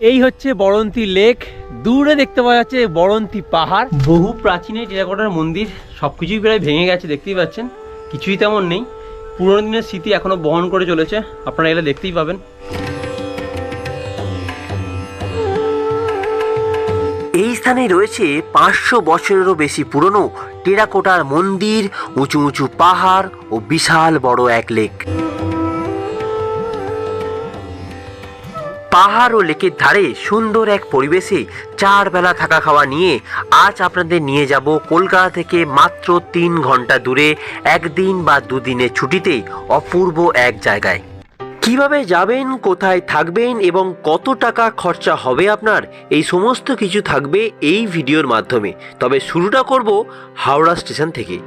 এই হচ্ছে বরন্তি লেক। দূরে দেখতে পাওয়া যাচ্ছে বরন্তি পাহাড়। বহু প্রাচীন এই টেরাকোটার মন্দির সব কিছুই প্রায় ভেঙে গেছে দেখতেই পাচ্ছেন। কিছুই তেমন নেই। পুরোনো দিনের স্মৃতি এখনও বহন করে চলেছে। আপনারা এলে দেখতেই পাবেন। এই স্থানে রয়েছে পাঁচশো বছরেরও বেশি পুরনো টেরাকোটার মন্দির উঁচু উঁচু পাহাড় ও বিশাল বড় এক লেক। পাহাড় ও লেকের ধারে সুন্দর এক পরিবেশে চার বেলা থাকা খাওয়া নিয়ে আজ আপনাদের নিয়ে যাব কলকাতা থেকে মাত্র তিন ঘণ্টা দূরে, একদিন বা দুদিনের ছুটিতে অপূর্ব এক জায়গায়। কীভাবে যাবেন, কোথায় থাকবেন এবং কত টাকা খরচা হবে আপনার, এই সমস্ত কিছু থাকবে এই ভিডিওর মাধ্যমে। তবে শুরুটা করব হাওড়া স্টেশন থেকে।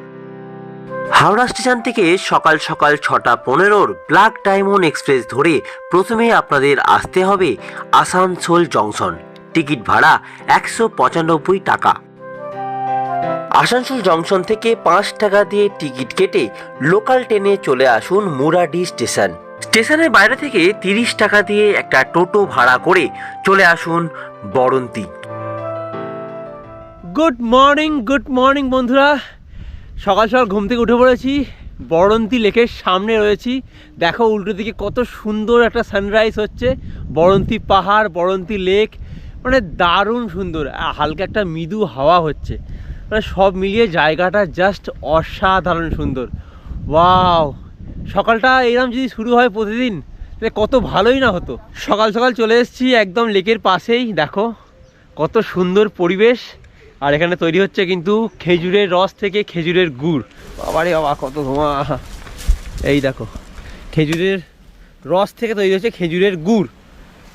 হাওড়া স্টেশন থেকে সকাল সকাল ছটা পনেরোর ব্ল্যাক ডায়মন্ড এক্সপ্রেস ধরে প্রথমে আপনাদের আসতে হবে আসানসোল জংশন। টিকিট ভাড়া একশো পঁচানব্বই টাকা। আসানসোল জংশন থেকে পাঁচ টাকা দিয়ে টিকিট কেটে লোকাল ট্রেনে চলে আসুন মুরাডি স্টেশন। স্টেশনের বাইরে থেকে তিরিশ টাকা দিয়ে একটা টোটো ভাড়া করে চলে আসুন Baranti. Good morning good morning বন্ধুরা। সকাল সকাল ঘুম থেকে উঠে পড়েছি, বরন্তি লেকের সামনে রয়েছি। দেখো উল্টো দিকে কত সুন্দর একটা সানরাইজ হচ্ছে। বরন্তি পাহাড়, বরন্তি লেক মানে দারুণ সুন্দর। হালকা একটা মৃদু হাওয়া হচ্ছে। মানে সব মিলিয়ে জায়গাটা জাস্ট অসাধারণ সুন্দর। ওয়াও সকালটা এরকম যদি শুরু হয় প্রতিদিন, তাহলে কত ভালোই না হতো। সকাল সকাল চলে এসেছি একদম লেকের পাশেই, দেখো। কত সুন্দর পরিবেশ। আর এখানে তৈরি হচ্ছে কিন্তু খেজুরের রস থেকে খেজুরের গুড়। বাবারে বাবা, কত ধোঁয়া। এই দেখো, খেজুরের রস থেকে তৈরি হচ্ছে খেজুরের গুড়।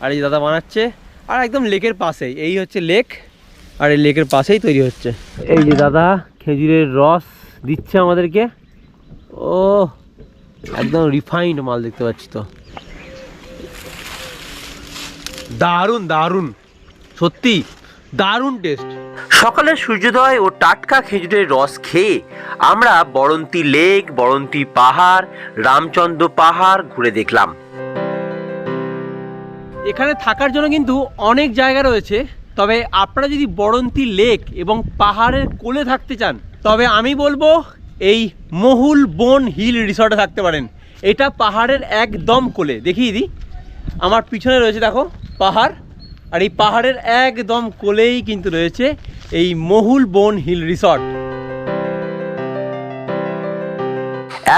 আর এই দাদা বানাচ্ছে, আর একদম লেকের পাশেই। এই হচ্ছে লেক, আর এই লেকের পাশেই তৈরি হচ্ছে। এই যে দাদা, খেজুরের রস দিচ্ছে আমাদেরকে। ও, একদম রিফাইন্ড মাল দেখতে পাচ্ছি তো। দারুণ দারুণ। সত্যি। দারুণ টেস্ট। সকালে সূর্যোদয় ও টাটকা খেজুরের রস খেয়ে আমরা বরন্তি লেক বরন্তি পাহাড় রামচন্দ্র পাহাড় ঘুরে দেখলাম। এখানে থাকার জন্য কিন্তু অনেক জায়গা রয়েছে তবে আপনারা যদি বরন্তি লেক এবং পাহাড়ের কোলে থাকতে চান তবে আমি বলব এই মহুল বন হিল রিসর্টে থাকতে পারেন। এটা পাহাড়ের একদম কোলে। দেখিয়ে দিই আমার পিছনে রয়েছে দেখো পাহাড়। আর এই পাহাড়ের একদম কোলেই কিন্তু রয়েছে এই মহুল বন হিল রিসর্ট।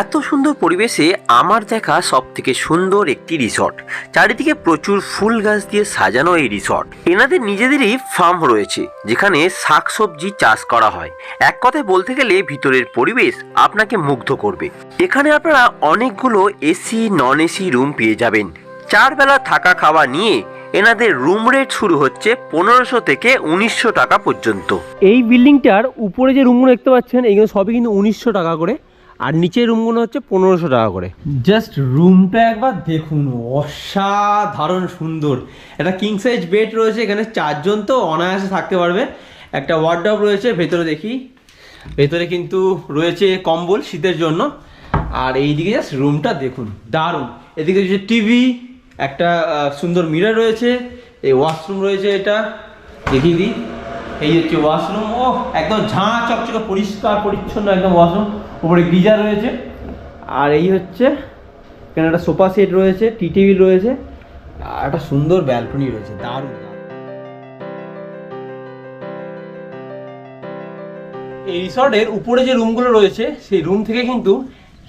এত সুন্দর পরিবেশে আমার দেখা সব থেকে সুন্দর একটি রিসর্ট। চারিদিকে প্রচুর ফুল গাছ দিয়ে সাজানো এই রিসর্ট। এনাদের নিজেদেরই ফার্ম রয়েছে, যেখানে শাকসবজি চাষ করা হয়। এক কথায় বলতে গেলে ভিতরের পরিবেশ আপনাকে মুগ্ধ করবে। এখানে আপনারা অনেকগুলো এসি, নন এসি রুম পেয়ে যাবেন। চার বেলা থাকা খাওয়া নিয়ে এনাদের রুম রেট শুরু হচ্ছে পনেরোশো থেকে উনিশশো টাকা পর্যন্ত। এই বিল্ডিংটার উপরে যে রুমগুলো দেখতে পাচ্ছেন এইগুলো সবই কিন্তু উনিশশো টাকা করে আর নিচের রুমগুলো হচ্ছে পনেরোশো টাকা করে। জাস্ট রুমটা একবার দেখুন অসাধারণ সুন্দর। একটা কিং সাইজ বেড রয়েছে এখানে চারজন তো অনায়াসে থাকতে পারবে। একটা ওয়ার্ডরোব রয়েছে ভেতরে দেখি। ভেতরে কিন্তু রয়েছে কম্বল শীতের জন্য। আর এইদিকে জাস্ট রুমটা দেখুন দারুণ। এদিকে রয়েছে টিভি একটা সুন্দর মিরার রয়েছে, এই ওয়াশরুম রয়েছে এটা, দেখিয়ে দিই। এই হচ্ছে ওয়াশরুম ও একদম ঝাঁ, চকচকে, পরিষ্কার, পরিচ্ছন্ন একদম ওয়াশরুম উপরে গিজার রয়েছে। আর এই হচ্ছে, এখানে একটা সোফা সেট রয়েছে, টি টেবিল রয়েছে, আর একটা সুন্দর ব্যালকনি রয়েছে, দারুণ। এই রিসর্টের উপরে যে রুমগুলো রয়েছে, সেই রুম থেকে কিন্তু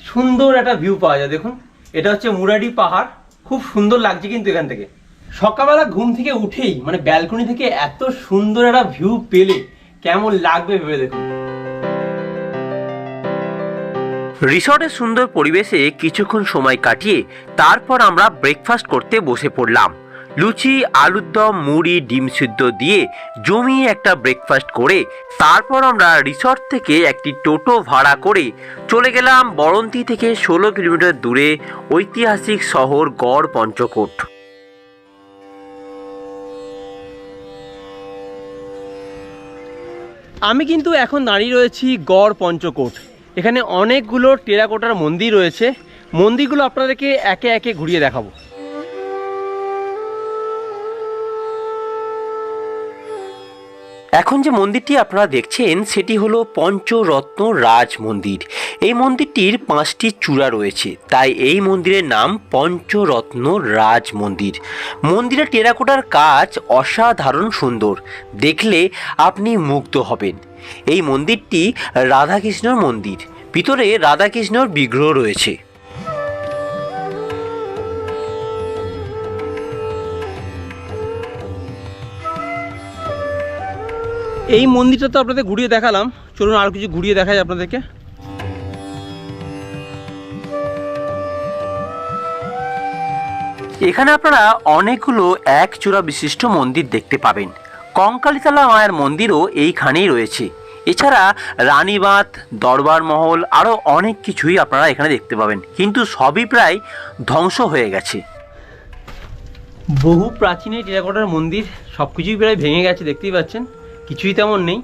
সুন্দর একটা ভিউ পাওয়া যায়, দেখুন। এটা হচ্ছে মুরাডি পাহাড় খুব সুন্দর লাগছে কিন্তু এখান থেকে। সকালবেলা ঘুম থেকে উঠেই মানে ব্যালকনি থেকে এত সুন্দর একটা ভিউ পেলে, কেমন লাগবে ভেবে দেখুন। রিসর্টের সুন্দর পরিবেশে কিছুক্ষণ সময় কাটিয়ে, তারপর আমরা ব্রেকফাস্ট করতে বসে পড়লাম। লুচি আলুর দম মুড়ি, ডিম সিদ্ধ দিয়ে জমিয়ে একটা ব্রেকফাস্ট করে তারপর আমরা রিসর্ট থেকে একটি টোটো ভাড়া করে চলে গেলাম বরন্তি থেকে ষোলো কিলোমিটার দূরে ঐতিহাসিক শহর গড় পঞ্চকোট। আমি কিন্তু এখন দাঁড়িয়ে রয়েছি গড় পঞ্চকোট। এখানে অনেকগুলো টেরাকোটার মন্দির রয়েছে। মন্দিরগুলো আপনাদেরকে একে একে ঘুরিয়ে দেখাবো। এখন যে মন্দিরটি আপনারা দেখছেন, সেটি হলো পঞ্চরত্ন রাজ মন্দির এই মন্দিরটির পাঁচটি চূড়া রয়েছে। তাই এই মন্দিরের নাম পঞ্চরত্ন রাজ মন্দির মন্দিরের টেরাকোটার কাজ অসাধারণ সুন্দর। দেখলে আপনি মুগ্ধ হবেন। এই মন্দিরটি রাধাকৃষ্ণর মন্দির। ভিতরে রাধাকৃষ্ণর বিগ্রহ রয়েছে। এই মন্দিরটা তো আপনাদের ঘুরিয়ে দেখালাম। চলুন আর কিছু ঘুরিয়ে দেখাই আপনাদেরকে। এখানে আপনারা অনেকগুলো এক চূড়া বিশিষ্ট মন্দির দেখতে পাবেন। কঙ্কালীতলা মায়ের মন্দিরও এইখানেই রয়েছে। এছাড়া রানীবাঁধ দরবার মহল আরও অনেক কিছুই আপনারা এখানে দেখতে পাবেন। কিন্তু সবই প্রায় ধ্বংস হয়ে গেছে। বহু প্রাচীন এই টেরাকোটার মন্দির সব কিছুই প্রায় ভেঙে গেছে দেখতেই পাচ্ছেন। কিছুই তেমন নেই।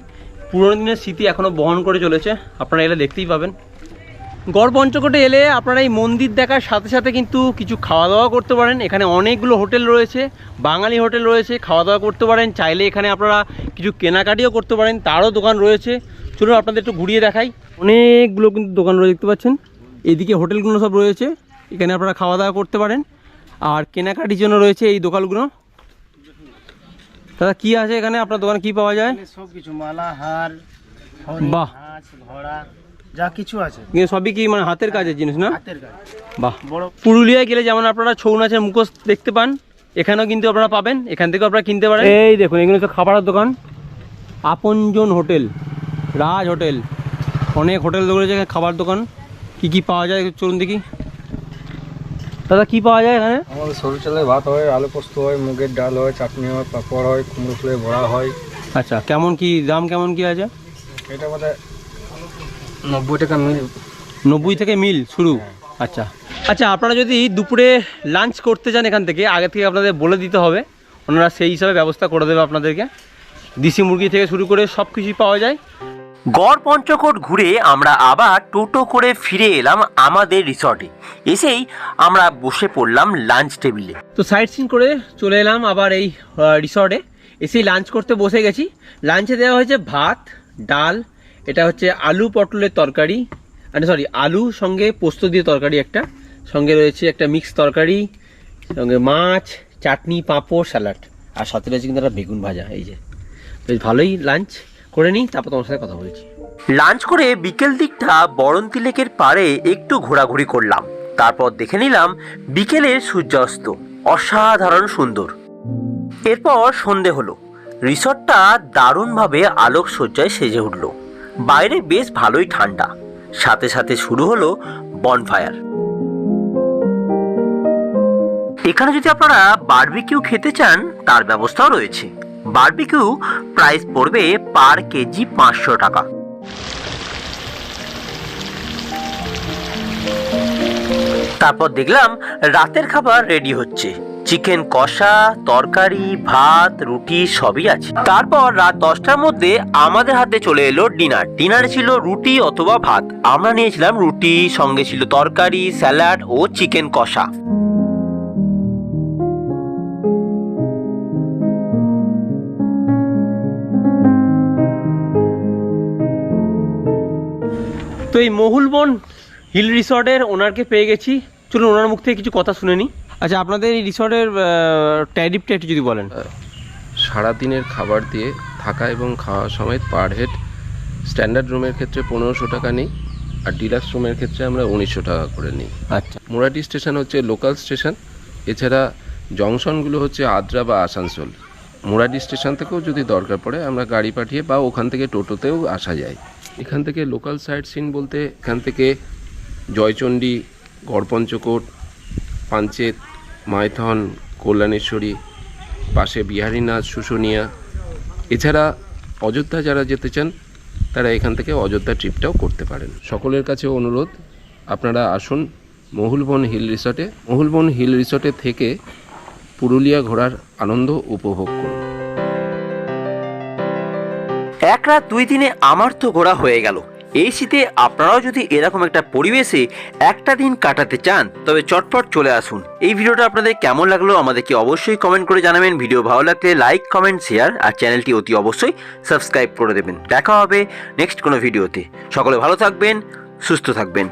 পুরোনো দিনের স্মৃতি এখনও বহন করে চলেছে। আপনারা এলে দেখতেই পাবেন। গড় পঞ্চকোটে এলে আপনারা এই মন্দির দেখার সাথে সাথে কিন্তু কিছু খাওয়া দাওয়া করতে পারেন। এখানে অনেকগুলো হোটেল রয়েছে, বাঙালি হোটেল রয়েছে খাওয়া দাওয়া করতে পারেন। চাইলে এখানে আপনারা কিছু কেনাকাটিও করতে পারেন। তারও দোকান রয়েছে। চলুন আপনাদের একটু ঘুরিয়ে দেখাই। অনেকগুলো কিন্তু দোকান রয়েছে, দেখতে পাচ্ছেন। এদিকে হোটেলগুলো সব রয়েছে। এখানে আপনারা খাওয়া দাওয়া করতে পারেন। আর কেনাকাটির জন্য রয়েছে এই দোকানগুলো। দাদা কি আছে এখানে? আপনার দোকানে কি পাওয়া যায়? সব কিছু মালা হার বাহ। ঘোড়া যা কিছু আছে। সবই কি মানে হাতের কাজের জিনিস না? হাতের কাজ। বাহ। পুরুলিয়ায় গেলে যেমন আপনারা ছৌ নাচের মুখোশ দেখতে পান এখানেও কিন্তু আপনারা পাবেন এখান আপনারা কিনতে পারেন। এই দেখুন এগুলো হচ্ছে খাবারের দোকান। আপনজন হোটেল রাজ হোটেল অনেক হোটেল রয়েছে খাবার দোকান। কি কি পাওয়া যায় চলুন দেখি। দাদা কি পাওয়া যায় এখানে? আমাদের সরু চালের ভাত হয় আলু পোস্ত হয় মুগের ডাল হয় চাটনি হয় পাঁপড় হয় কুমড়ো ফুলের বড়া হয়। আচ্ছা কেমন কি দাম কেমন কি আছে? এটা বোধহয় নব্বই টাকা মিল। নব্বই থেকে মিল শুরু? আচ্ছা। আচ্ছা আপনারা যদি দুপুরে লাঞ্চ করতে চান এখান থেকে আগে থেকে আপনাদের বলে দিতে হবে। ওনারা সেই হিসাবে ব্যবস্থা করে দেবে আপনাদেরকে। দেশি মুরগি থেকে শুরু করে সব কিছুই পাওয়া যায়। গড় পঞ্চকোট ঘুরে আমরা আবার টোটো করে ফিরে এলাম আমাদের রিসর্টে। এসেই আমরা বসে পড়লাম লাঞ্চ টেবিলে তো সাইট সিন করে চলে এলাম আবার এই রিসর্টে এসেই লাঞ্চ করতে বসে গেছি। লাঞ্চে দেওয়া হয়েছে ভাত, ডাল, এটা হচ্ছে আলু পটলের তরকারি মানে সরি আলু সঙ্গে পোস্ত দিয়ে তরকারি একটা, সঙ্গে রয়েছে একটা মিক্স তরকারি, সঙ্গে মাছ, চাটনি, পাঁপড় স্যালাড আর সাথে রয়েছে কিন্তু একটা বেগুন ভাজা, এই যে। বেশ ভালোই লাঞ্চ করে নিই, তারপর তোমার সাথে কথা বলছি। লাঞ্চ করে বিকেল দিকটা বরন্তি লেকের পাড়ে একটু ঘোরাঘুরি করলাম। তারপর দেখে নিলাম বিকেলের সূর্যাস্ত, অসাধারণ সুন্দর। এরপর সন্ধে হলো। রিসর্টটা দারুণভাবে আলোকসজ্জায় সেজে উঠল। বাইরে বেশ ভালোই ঠান্ডা। সাথে সাথে শুরু হলো বনফায়ার। এখানে যদি আপনারা বারবিকিউ খেতে চান, তার ব্যবস্থাও রয়েছে। বারবিকিউ প্রাইস পড়বে পার কেজি পাঁচশো টাকা। তারপর দেখলাম রাতের খাবার রেডি হচ্ছে। চিকেন কষা, তরকারি, ভাত, রুটি সবই আছে। তারপর রাত দশটার মধ্যে আমাদের হাতে চলে এলো ডিনার ডিনারে ছিল রুটি অথবা ভাত। আমরা নিয়েছিলাম রুটি, সঙ্গে ছিল তরকারি স্যালাড ও চিকেন কষা। মহুলবন হিল রিসর্টের ওনারকে পেয়ে গেছি। চলুন ওনার মুখ থেকে কিছু কথা শুনে নিই। আচ্ছা আপনাদের এই রিসর্টের ট্যারিফটা একটু যদি বলেন। সারাদিনের খাবার দিয়ে থাকা এবং খাওয়া সমেত পার হেড স্ট্যান্ডার্ড রুমের ক্ষেত্রে পনেরোশো টাকা নিই আর ডিলাক্স রুমের ক্ষেত্রে আমরা উনিশশো টাকা করে নিই। আচ্ছা। মুরাটি স্টেশন হচ্ছে লোকাল স্টেশন এছাড়া জংশনগুলো হচ্ছে আদ্রা বা আসানসোল। মুরাটি স্টেশন থেকেও যদি দরকার পড়ে আমরা গাড়ি পাঠিয়ে বা ওখান থেকে টোটোতেও আসা যায়। এখান থেকে লোকাল সাইট সিন বলতে এখান থেকে জয়চণ্ডী, গড়পঞ্চকোট, পাঞ্চেত, মাইথন, কল্যাণেশ্বরী, পাশে বিহারীনাথ, শুশুনিয়া। এছাড়া অযোধ্যা যারা যেতে চান, তারা এখান থেকে অযোধ্যা ট্রিপটাও করতে পারেন। সকলের কাছে অনুরোধ, আপনারা আসুন মহুলবন হিল রিসর্টে মহুলবন হিল রিসর্টে থেকে পুরুলিয়া ঘোরার আনন্দ উপভোগ করুন। এক রাত দুই দিনে আমার তো ঘোরা হয়ে গেল। এই শীতে আপনারাও যদি এরকম একটা পরিবেশে একটা দিন কাটাতে চান, তবে চটপট চলে আসুন। এই ভিডিওটা আপনাদের কেমন লাগল আমাদেরকে অবশ্যই কমেন্ট করে জানাবেন। ভিডিও ভালো লাগলে লাইক কমেন্ট শেয়ার আর চ্যানেলটি অতি অবশ্যই সাবস্ক্রাইব করে দেবেন। দেখা হবে নেক্সট কোনো ভিডিওতে। সকলে ভালো থাকবেন, সুস্থ থাকবেন।